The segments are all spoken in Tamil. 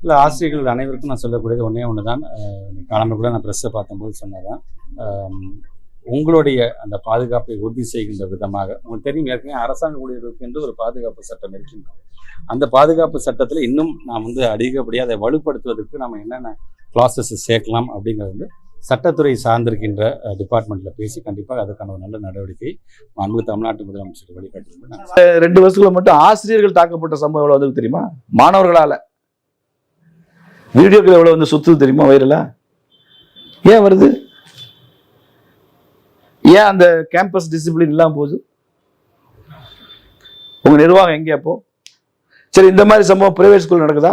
இல்லை ஆசிரியர்கள் அனைவருக்கும் நான் சொல்லக்கூடியது ஒன்றே ஒன்று தான் காலம்பு கூட நான் ப்ரெஸ்ஸை பார்த்தம்போது சொன்னதான் உங்களுடைய அந்த பாதுகாப்பை உறுதி செய்கின்ற விதமாக உங்களுக்கு தெரியும் ஏற்கனவே அரசாங்க ஊழியர்களுக்கு என்று ஒரு பாதுகாப்பு சட்டம் இருக்கின்றது. அந்த பாதுகாப்பு சட்டத்தில் இன்னும் நாம் வந்து அதிகப்படியாக அதை வலுப்படுத்துவதற்கு நம்ம என்னென்ன கிளாஸஸ் சேர்க்கலாம் அப்படிங்கிறது வந்து சட்டத்துறை சார்ந்திருக்கின்ற டிபார்ட்மெண்ட்டில் பேசி கண்டிப்பாக அதுக்கான ஒரு நல்ல நடவடிக்கை மாண்பு தமிழ்நாட்டு முதலமைச்சர் வழிகாட்டுவது ரெண்டு வருஷத்துல மட்டும் ஆசிரியர்கள் தாக்கப்பட்ட சம்பவம் எவ்வளோ வந்து தெரியுமா? மாணவர்களால். வீடியோக்கள் எவ்வளோ வந்து சுத்துது தெரியுமா வைரலா ஏன் வருது? ஏன் அந்த கேம்பஸ் டிசிப்ளின் இல்லாமல் போகுது? உங்கள் நிர்வாகம் எங்கே அப்போ? சரி இந்த மாதிரி சம்பவம் பிரைவேட் ஸ்கூல் நடக்குதா?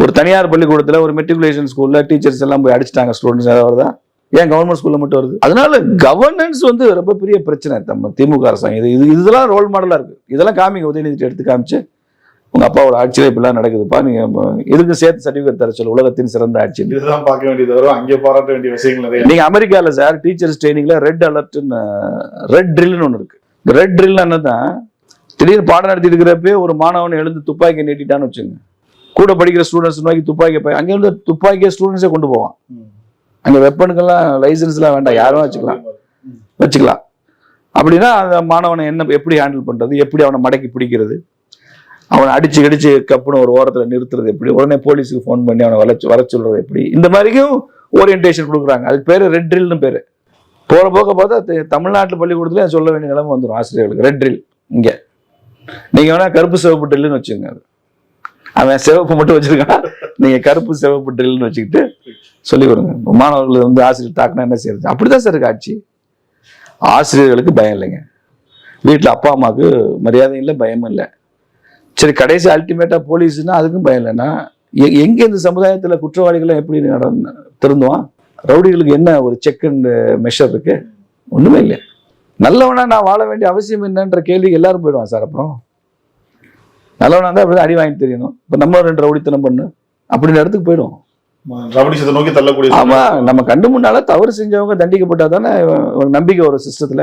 ஒரு தனியார் பள்ளிக்கூடத்தில் ஒரு மெட்ரிகுலேஷன் ஸ்கூலில் டீச்சர்ஸ் எல்லாம் போய் அடிச்சிட்டாங்க ஸ்டூடெண்ட்ஸ் ஏதாவது வருதா? ஏன் கவர்மெண்ட் ஸ்கூலில் மட்டும் வருது? அதனால கவர்னன்ஸ் வந்து ரொம்ப பெரிய பிரச்சனை. நம்ம திமுக அரசாங்கம். இது இது இதெல்லாம் ரோல் மாடலாக இருக்குது இதெல்லாம் காமிங்க உதயநிதி எடுத்து காமிச்சு. உங்க அப்பாவோட ஆட்சியில இப்படிலாம் நடக்குதுப்பா. நீங்க இதுக்கு சேர்த்து சர்டிபிகேட் தர சொல்ல? உலகத்தின் சிறந்த ஆட்சி இதுதான் பார்க்க வேண்டியது வரும் அங்கே பாராட்ட வேண்டிய விஷயங்கள் நிறைய. நீங்க அமெரிக்கால சார் டீச்சர்ஸ் ட்ரைனிங்ல ரெட் அலர்ட்னு ரெட் ட்ரில்னு ஒன்று இருக்கு. ரெட் ட்ரில் என்னதான் திடீர்னு பாடம் நடத்திட்டு இருக்கிறப்பே ஒரு மாணவன் எழுந்து துப்பாக்கி நீட்டிட்டான்னு வச்சுங்க. கூட படிக்கிற ஸ்டூடெண்ட்ஸ் நோக்கி துப்பாக்கி பய- அங்க வந்து துப்பாக்கிய ஸ்டூடெண்ட்ஸே கொண்டு போவான். அங்க வெப்பனுக்கெல்லாம் லைசன்ஸ்லாம் வேண்டாம். யாரும் வச்சுக்கலாம். வச்சுக்கலாம். அப்படின்னா அந்த மாணவனை என்ன எப்படி ஹேண்டில் பண்றது? எப்படி அவனை மடக்கி பிடிக்கிறது? அவனை அடிச்சு கடிச்சு கப்புன்னு ஒரு ஓரத்தில் நிறுத்துறது எப்படி? உடனே போலீஸுக்கு ஃபோன் பண்ணி அவனை வளச்சு வர சொல்றது எப்படி? இந்த மாதிரியும் ஓரியன்டேஷன் கொடுக்குறாங்க. அதுக்கு பேர் ரெட் ட்ரில்னு பேர். போகிற போக பார்த்தா தி- தமிழ்நாட்டு பள்ளிக்கூடத்துல சொல்ல வேண்டிய நிலைமை வந்துடும் ஆசிரியர்களுக்கு. ரெட் ட்ரில் இங்கே. நீங்கள் வேணால் கருப்பு சிவப்பு ட்ரில்னு வச்சுங்க அது. அவன் சிவப்பு மட்டும் வச்சுருக்கான். நீங்கள் கருப்பு சிவப்பு ட்ரில்னு வச்சுக்கிட்டு சொல்லி கொடுங்க. மாணவர்களை வந்து ஆசிரியர் தாக்கினா என்ன செய்யறது? அப்படிதான் சார் இருக்கு ஆட்சி. ஆசிரியர்களுக்கு பயம் இல்லைங்க. வீட்டில் அப்பா அம்மாவுக்கு மரியாதையும் இல்லை பயமும் இல்லை. சரி கடைசி அல்டிமேட்டா போலீஸ்னா அதுக்கும் பயம் இல்லைன்னா எங்க இந்த சமுதாயத்துல குற்றவாளிகளை எப்படி நட- திருந்துவான்? ரவுடிகளுக்கு என்ன ஒரு செக் அண்ட் மெஷர் இருக்கு? ஒண்ணுமே இல்லை நல்லவனா நான் வாழ வேண்டிய அவசியம் என்னன்ற கேள்விக்கு எல்லாரும் போயிடுவான் சார் அப்புறம். நல்லவனா இருந்தா அப்படி அடி வாங்கி தெரியணும். இப்ப நம்ம ரெண்டு ரவுடித்தனம் பண்ணு. அப்படின்ற இடத்துக்கு போயிடும் ரவுடிசத்தை நோக்கி தள்ளக்கூடிய ஆமா நம்ம கண்டு முன்னால தவறு செஞ்சவங்க தண்டிக்கப்பட்டாதானே ஒரு நம்பிக்கை வரும் சிஸ்டத்துல.